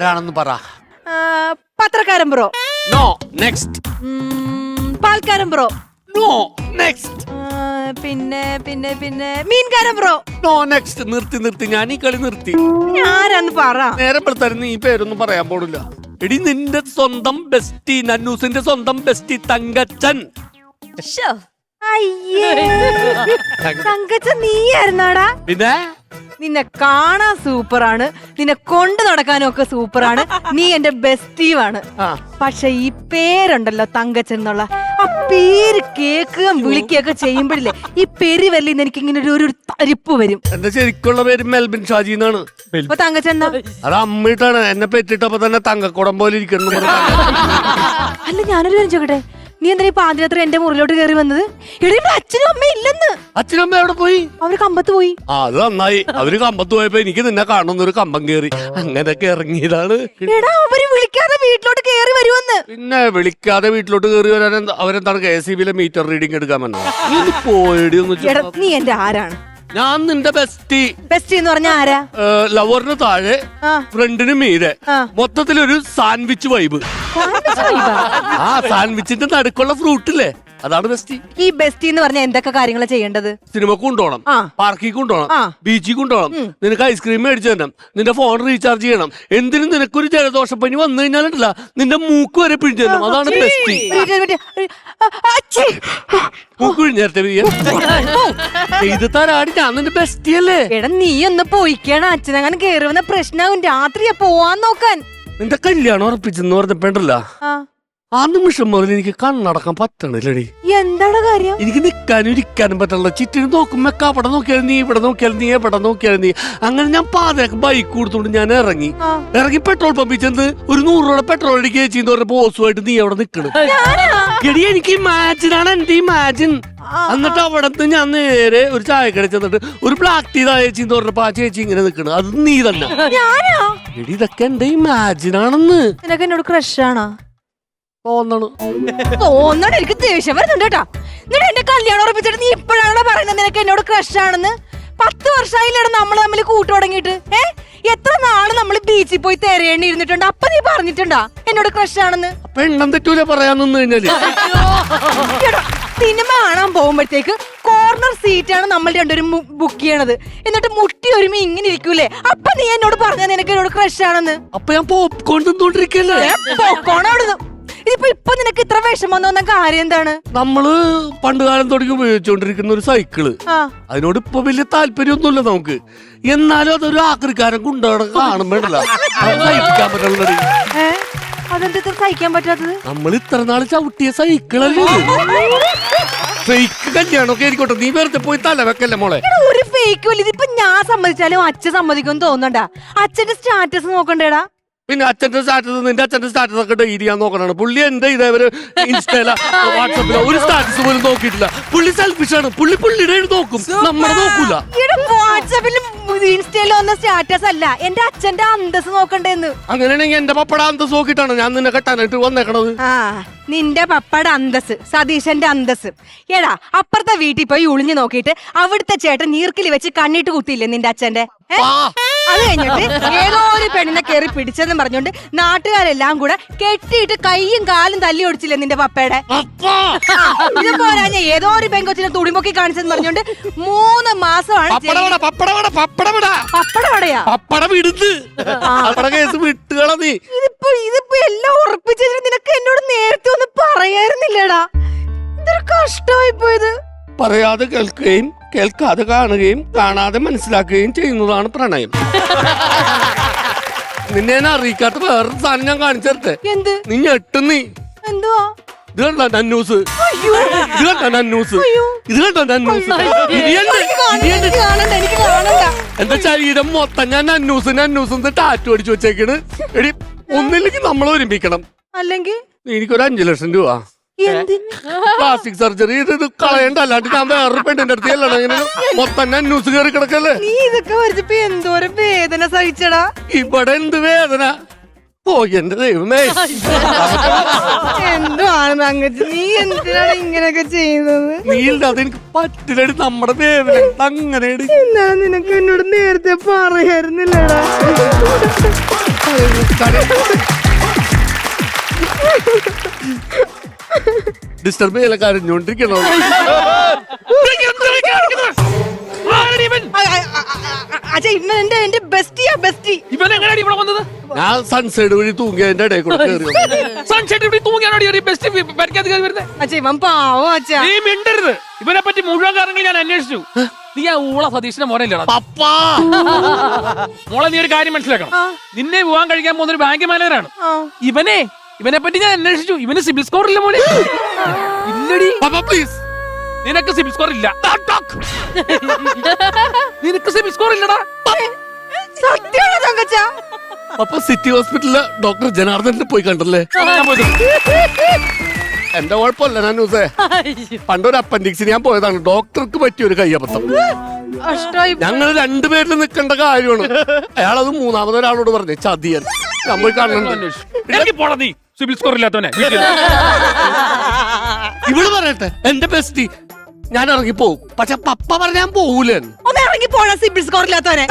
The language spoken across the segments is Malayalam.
ആരാണെന്ന് പറ. പത്രക്കാരൻ ബ്രോ. നോ നെക്സ്റ്റ് പാൽക്കാരൻ ബ്രോ. നോ നെക്സ്റ്റ് പിന്നെ പിന്നെ പിന്നെ മീൻകാരൻ ബ്രോ. നോ നെക്സ്റ്റ് നിർത്തി നിർത്തി. ഞാൻ ഈ കളി നിർത്തി. ആരാന്ന് പറ. നേരെ പെടുത്താൻ നീ പേരൊന്നും പറയാൻ പോണില്ല. എടി നിന്റെ സ്വന്തം ബെസ്റ്റി നന്നൂസിന്റെ സ്വന്തം ബെസ്റ്റി തങ്കച്ചൻ. അയ്യേ. തങ്കച്ച നീയായിരുന്നാടാ. പിന്നെ? നിന്നെ കാണാൻ സൂപ്പറാണ്. നിന്നെ കൊണ്ടു നടക്കാനും ഒക്കെ സൂപ്പറാണ്. നീ എന്റെ ബെസ്റ്റീവാണ്. പക്ഷെ ഈ പേരുണ്ടല്ലോ തങ്കച്ചൻ എന്നുള്ള. ആ പേര് കേൾക്കുകയും വിളിക്കുകയൊക്കെ ചെയ്യുമ്പോഴില്ലേ ഈ പേര് വല്ലിന്ന് എനിക്ക് ഇങ്ങനെ ഒരു ഒരു തരിപ്പ് വരും. എന്റെ ശരിക്കുള്ള പേര് മെൽബിൻ ഷാജി എന്നാണ്? ഇപ്പൊ തങ്കച്ചൻ എന്താ അത് അമ്മയിട്ടാണ്. എന്നെ പെറ്റിട്ടപ്പോ തന്നെ തങ്കക്കുടം പോലെ ഇരിക്കണം അല്ല ഞാനൊരു കാര്യം ചോദിക്കട്ടെ? നീ എന്തിനാ ഈ പാതിരാത്രി എന്റെ മുറിലോട്ട് കയറി വന്നത്? എടീ ഇവിടെ അച്ഛനും അമ്മയും ഇല്ലെന്ന്. അച്ഛനും അമ്മ എവിടെ പോയി? അവർ കമ്പത്ത് പോയി. ആ അത് നന്നായി. അവർ കമ്പത്ത് പോയപ്പോ എനിക്ക് നിന്നെ കാണുന്ന ഒരു കമ്പം കേറി. അങ്ങനെയൊക്കെ ഇറങ്ങിയതാണ്. എടാ അവർ വിളിക്കാതെ വീട്ടിലോട്ട് കേറി വരുമെന്ന് പിന്നെ വിളിക്കാതെ വീട്ടിലോട്ട് കയറി വരാൻ എന്താ- അവരെന്താണ് കെ എസ് ബിയിലെ മീറ്റർ റീഡിംഗ് എടുക്കാൻ വന്നത്? ഒന്ന് പോയടി ഒന്ന് ചുമ്മാ. നീ എന്റെ ആരാണ്? ഞാൻ നിന്റെ ബെസ്റ്റി ബെസ്റ്റ് എന്ന് പറഞ്ഞ ആരാ? ലവറിന് താഴെ ആ. ഫ്രണ്ടിന് മീരെ ആ. മൊത്തത്തിലൊരു സാൻഡ്വിച്ച് വൈബ് ആ? സാൻഡ്വിച്ചിന്റെ നടുക്കുള്ള ഫ്രൂട്ട് ഇല്ലേ? അതാണ് ബെസ്റ്റി. ഈ ബെസ്റ്റി എന്ന് പറഞ്ഞാൽ എന്തൊക്കെ കാര്യങ്ങൾ ചെയ്യേണ്ടത്? സിനിമ കൊണ്ടുപോകണം ആ. പാർക്കിൽ കൊണ്ടുപോകണം ആ. ബീച്ചിൽ കൊണ്ടുപോകണം നിനക്ക് ഐസ്ക്രീം മേടിച്ചു തരണം നിന്റെ ഫോൺ റീചാർജ് ചെയ്യണം എന്തിനും നിനക്കൊരു ജലദോഷപ്പനി വന്നു കഴിഞ്ഞാലുണ്ടല്ല നിന്റെ മൂക്ക് വരെ പിഴിഞ്ഞു തരണം. അതാണ് ബെസ്റ്റി. ഒരു മിനിറ്റ്, ഒരു മിനിറ്റ്. ആ, അച്ഛേ. മൂക്ക് പിഴിഞ്ഞേരത്തെ ഇത് തരാടി ഞാൻ നിന്റെ ബെസ്റ്റി അല്ലേ? എടാ നീ ഒന്ന് പോയിക്കാണ് അച്ഛനങ്ങനെ കേറി വന്ന പ്രശ്നമാകും രാത്രിയാ പോവാൻ നോക്കാൻ. നിന്റെ കല്യാണം ഉറപ്പിച്ചെന്ന് പറഞ്ഞപ്പോണ്ടല്ല. ആ. ആ നിമിഷം മുതൽ എനിക്ക് കണ്ണടക്കാൻ പറ്റണില്ലടി. എന്താണ് കാര്യം? എനിക്ക് നിൽക്കാനും ഇരിക്കാനും പറ്റില്ല ചിറ്റിന് നോക്കുമ്പോ അവിടെ നോക്കിയാലും നീ ഇവിടെ നോക്കിയാലും നീ എവിടെ നോക്കിയാലും നീ. അങ്ങനെ ഞാൻ പാതയൊക്കെ ബൈക്ക് കൊടുത്തോണ്ട് ഞാൻ ഇറങ്ങി. ഇറങ്ങി പെട്രോൾ പമ്പിൽ ചെന്ന് ഒരു നൂറ് രൂപ പെട്രോൾ അടിക്കുക ചെയ്യുന്ന പറഞ്ഞ ബോസുമായിട്ട് നീ അവിടെ നിൽക്കണം എടി എനിക്ക് ഇമാജിൻ ആണ് എന്റെ ഇമാജിൻ എന്നിട്ട് അവിടെ ഞാൻ നേരെ ഒരു ചായക്കട ചെന്നിട്ട് ഒരു ബ്ലാക്ക് ടീ ചേച്ചിന്ന് പറഞ്ഞപ്പോ ആ ചേച്ചി ഇങ്ങനെ നിൽക്കണം അത് നീ തന്നെ. എടി ഇതൊക്കെ എന്റെ ഇമാജിൻ ആണെന്ന്. എന്നോട് ക്രഷ് ആണോ? തോന്നണ്. തോന്നണ. എനിക്ക് ദേഷ്യം വരുന്നുണ്ട് കേട്ടാ. എന്നിട്ട് എന്റെ കല്യാണം ഉറപ്പിച്ചിട്ട് നീ ഇപ്പോഴാണോ പറയുന്നത്? നിനക്ക് എന്നോട് ക്രഷ് ആണെന്ന്? പത്ത് വർഷമായില്ലേടാ നമ്മൾ തമ്മിൽ കൂട്ടു തുടങ്ങിയിട്ട്? ഏ? എത്ര നാൾ നമ്മൾ ബീച്ചിൽ പോയി തെരയേണ്ടി ഇരുന്നിട്ടുണ്ട് അപ്പൊ നീ പറഞ്ഞിട്ടുണ്ടാ? എന്നോട് ക്രഷ് ആണെന്ന്? അപ്പൊ എണ്ണം തെറ്റൂല പറയാൻ നിന്ന് കഴിഞ്ഞാൽ. സിനിമ കാണാൻ പോകുമ്പോഴത്തേക്ക് കോർണർ സീറ്റ് ആണ് നമ്മൾ രണ്ടുപേരും ബുക്ക് ചെയ്യണത്. എന്നിട്ട് മുട്ടി ഒരുമി ഇങ്ങനെ ഇരിക്കൂലേ? അപ്പൊ നീ എന്നോട് പറഞ്ഞ നിനക്ക് എന്നോട് ക്രഷ് ആണെന്ന്? അപ്പൊ ഞാൻ പോപ്കോൺ തിന്നോണ്ടിരിക്കല്ലേ? പോപ്കോൺ അവിടുന്ന്. ഇതിപ്പോ ഇപ്പൊ നിനക്ക് ഇത്ര വിഷമം തോന്നുന്ന കാര്യം എന്താണ്? നമ്മൾ പണ്ട് കാലം തുടങ്ങി ഉപയോഗിച്ചുകൊണ്ടിരിക്കുന്ന ഒരു സൈക്കിൾ. ആ. അതിനോട് ഇപ്പൊ വലിയ താല്പര്യമൊന്നുമില്ല നമുക്ക്. എന്നാലും അതൊരു ആക്രിക്കാരൻ കൊണ്ടുപോകണ കാണുമ്പോഴല്ല സഹിക്കാൻ പറ്റുള്ളൂ ഏ? അതെന്താ ഇത്ര സഹിക്കാൻ പറ്റാത്തത്? നമ്മൾ ഇത്ര നാൾ ചവിട്ടിയ സൈക്കിളല്ലേ ഫേക്ക് കല്യാണമൊക്കെ ആയിക്കോട്ടെ നീ വെറുതെ പോയി തല വെക്കല്ലേ മോളെ? എടാ, ഒരു ഫേക്ക് വലിയ ഇതിപ്പോ ഞാൻ സമ്മതിച്ചാലും അച്ഛൻ സമ്മതിക്കും തോന്നണ്ട അച്ഛന്റെ സ്റ്റാറ്റസ് നോക്കണ്ടേടാ. പിന്നെ അച്ഛന്റെ സ്റ്റാറ്റസ് നിന്റെ അച്ഛന്റെ സ്റ്റാറ്റസ് ഒക്കെ ഡെയിലി ഞാൻ നോക്കണാണ് പുള്ളി എന്റെ ഇതേവരെ ഇൻസ്റ്റയില വാട്സപ്പില? ഒരു സ്റ്റാറ്റസ് പോലും നോക്കിയിട്ടില്ല. പുള്ളി സെൽഫിഷ് ആണ്. പുള്ളി പുള്ളിയുടെ നോക്കും. നമ്മളെ നോക്കൂല. വാട്സാപ്പിലും ഇൻസ്റ്റയിലും വന്ന സ്റ്റാറ്റസ് അല്ല. എന്റെ അച്ഛന്റെ അന്തസ് നോക്കണ്ടേന്ന്. അങ്ങനെയാണെങ്കിൽ എന്റെ പപ്പട അന്തസ് നോക്കിയിട്ടാണ് ഞാൻ നിന്നെ കെട്ടാനായിട്ട് വന്നേക്കണത്. നിന്റെ പപ്പട അന്തസ് സതീശന്റെ അന്തസ് എടാ അപ്പുറത്തെ വീട്ടിൽ പോയി ഒളിഞ്ഞു നോക്കിയിട്ട് അവിടുത്തെ ചേട്ടൻ നീർക്കിൽ വെച്ച് കണ്ണിട്ട് കുത്തിയില്ലേ നിന്റെ അച്ഛന്റെ. അത് കഴിഞ്ഞിട്ട് ഏതോ ഒരു പെണ്ണിനെ കയറി പിടിച്ചെന്ന് പറഞ്ഞോണ്ട് നാട്ടുകാരെല്ലാം കൂടെ കെട്ടിയിട്ട് കൈയും കാലും തല്ലി ഒടിച്ചില്ലേ നിന്റെ പപ്പയുടെ? ഇത് പോരാഞ്ഞ ഏതോ ഒരു പെങ്കൊച്ചിനെ തുടിമുക്കി കാണിച്ചെന്ന് പറഞ്ഞോണ്ട് മൂന്ന് മാസമാണ് പപ്പട വട പപ്പട വട പപ്പട വട. പപ്പട പടയാ പപ്പട വിടുന്ന്. അവിടെ കേസ് വിട്ടുകള നീ. ഇതിപ്പോ ഇതിപ്പോ എല്ലാം ഉറപ്പിച്ചിട്ട് നിനക്ക് എന്നോട് നേരത്തെ ഒന്നും പറയായിരുന്നില്ലടാ. ഇതൊരു കഷ്ടമായി പോയത് പറയാതെ കേൾക്കുകയും കേൾക്കാതെ കാണുകയും കാണാതെ മനസ്സിലാക്കുകയും ചെയ്യുന്നതാണ് പ്രണയം. നിന്നെ ഞാൻ അറിയിക്കാത്ത വേറൊരു സാധനം ഞാൻ കാണിച്ചേർത്തെ എന്ത്? നീ ഞെട്ടും നീ. എന്തുവാ? ഇത് കണ്ട നന്നൂസ് ഇത് കണ്ട നന്നൂസ്. ഇത് കണ്ട നന്നൂസ് എന്റെ ശരീരം മൊത്തം ഞാൻ നന്നൂസ് നന്നൂസ് ടാറ്റു അടിച്ചു വെച്ചേക്കണ്. എടി ഒന്നില്ലെങ്കിൽ നമ്മൾ ഒരുമിക്കണം അല്ലെങ്കിൽ? എനിക്കൊരു അഞ്ചു ലക്ഷം രൂപ. പ്ലാസ്റ്റിക് സർജറി ഇത് കളയണ്ട. അല്ലാണ്ട് ഞാൻ വേറൊരു പെണ്ണിന്റെ അടുത്ത് ഇങ്ങനെ. മൊത്തം ന്യൂസ് കയറി കിടക്കല്ലേ? നീ ഇതൊക്കെ വരച്ചപ്പോ എന്തോരം വേദന സഹിച്ചടാ? ഇവിടെ എന്ത് വേദന? ഓ എന്റെ ദൈവമേ. നീ എന്തിനാണ് ഇങ്ങനെയൊക്കെ ചെയ്യുന്നത്? എനിക്ക് പറ്റില്ലടി നമ്മുടെ വേദന അങ്ങനെ എന്നാ നിനക്ക് എന്നോട് നേരത്തെ പറയായിരുന്നില്ലടാ? ഡിസ്റ്റർബ് ചെയ്യല കരഞ്ഞോണ്ടിരിക്കണോ അച്ഛാ ഇവൻ എന്റെ എന്റെ ബെസ്റ്റിയാ ബെസ്റ്റി. ഇവൻ എങ്ങനെയാണ് ഇവിടെ വന്നത്? ഞാൻ സൺസൈഡ് വഴി തൂങ്ങി അതിന്റെ ഇടയിൽ കൂടെ കയറി വന്നു. സൺഷെഡ് ഇവിടെ തൂങ്ങിയാണോ ബെസ്റ്റ് പരിക്കാത്ത കയറി വരുന്നത് അച്ഛാ ഇവൻ പാവോ അച്ഛാ നീ മിണ്ടരുത്. ഇവനെ പറ്റി മുഴുവൻ കാര്യങ്ങൾ ഞാൻ അന്വേഷിച്ചു. നീ ആ ഊള സതീഷിന്റെ മോനല്ലേടാ പപ്പാ! മോളെ നീ ഒരു കാര്യം മനസ്സിലാക്കണം. നിന്നെ വിവാഹം കഴിക്കാൻ പോകുന്ന ഒരു ബാങ്ക് മാനേജറാണ് ഇവനെ ഇവനെ പറ്റി ഞാൻ അന്വേഷിച്ചു. ഇവന് സിബിൽ സ്കോർ ഇല്ല മോനെ. ഇല്ലടി. പപ്പ പ്ലീസ് നിനക്ക് സിബിൽ സ്കോർ ഇല്ല നിനക്ക് സിബിൽ സ്കോർ ഇല്ലടാ സത്യമാണ് തങ്കച്ച? പപ്പ സിറ്റി ഹോസ്പിറ്റലിൽ ഡോക്ടർ ജനാർദ്ദനെ പോയി കണ്ടല്ലേ. എന്റെ കുഴപ്പമല്ല ഞാൻ ന്യൂസേ. പണ്ടൊരു അപ്പൻഡിക്സിന് ഞാൻ പോയതാണ്. ഡോക്ടർക്ക് പറ്റിയ ഒരു കയ്യബദ്ധം. ഞങ്ങൾ രണ്ടുപേരിൽ നിൽക്കേണ്ട കാര്യമാണ്. അയാളത് മൂന്നാമതൊരാളോട് പറഞ്ഞു ചതിയൻ ഞാൻ പോയി സിബിൽ സ്കോർ ഇല്ലാത്തവനെ. ഇവൾ പറയട്ടെ എന്റെ ബെസ്റ്റി ഞാൻ ഇറങ്ങി പോകും പക്ഷെ പപ്പ പറഞ്ഞാൻ ഞാൻ പോകൂലേ ഒന്ന് ഇറങ്ങി പോണ സിബിൾ സ്കോർ ഇല്ലാത്തവനെ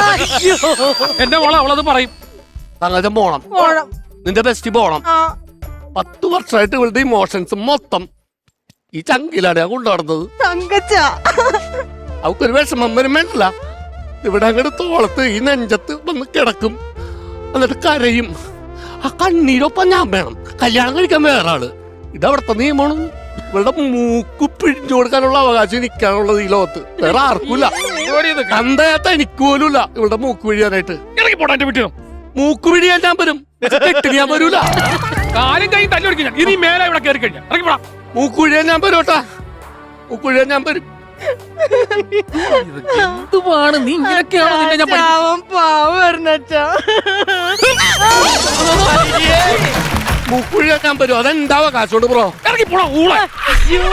എന്റെ മോളെ അവളത് പറയും. പോണം. പോണം. നിന്റെ ബെസ്റ്റി പോണം. ആ. പത്ത് വർഷമായിട്ട് ഇവളുടെ ഇമോഷൻസ് മൊത്തം ഈ ചങ്കിലാണ് ഞാൻ കൊണ്ടുനടന്നത് തങ്കച്ച. അവക്കൊരു വിഷമം വരും വേണ്ടില്ല. ഇവിടെ അങ്ങോട്ട് തോളത്ത് ഈ നെഞ്ചത്ത് വന്ന് കിടക്കും. എന്നിട്ട് കരയും. ആ കണ്ണീരൊപ്പം ഞാൻ വേണം. കല്യാണം കഴിക്കാൻ വേറെ ആൾ. ഇതവിടുത്തെ നിയമമാണ്. ഇവളുടെ മൂക്ക് പിഴിഞ്ഞു കൊടുക്കാനുള്ള അവകാശം എനിക്കാണുള്ളത് ഈ ലോകത്ത്. വേറെ ആർക്കുമില്ല. കണ്ടയാത്ത എനിക്ക് പോലും ഇവളുടെ മൂക്ക് പിഴിയാനായിട്ട്. ഇറങ്ങി. മൂക്ക് പിഴിയാൻ ഞാൻ വരും. കെട്ടിന് ഞാൻ വരൂല. കാലും കൈ തല്ലി ഒടിക്കും ഞാൻ. ഇനി മേലെ ഇവിടെ കയറി കഴിഞ്ഞാൽ ഇറങ്ങി പോടാ. മൂക്ക് പിഴിയാൻ ഞാൻ വരും കേട്ടാ. മൂക്ക് പിഴിയാൻ ഞാൻ വരും. എന്തുവാണ് നീ ഇങ്ങനെയൊക്കെയാണോ നിന്നെ ഞാൻ പാവം പാവം അച്ഛാ വെക്കാൻ പറ്റും ഞാൻ കാശോണ്ട് ബ്രോ ഇറങ്ങി പോടാ ഊള. അയ്യോ.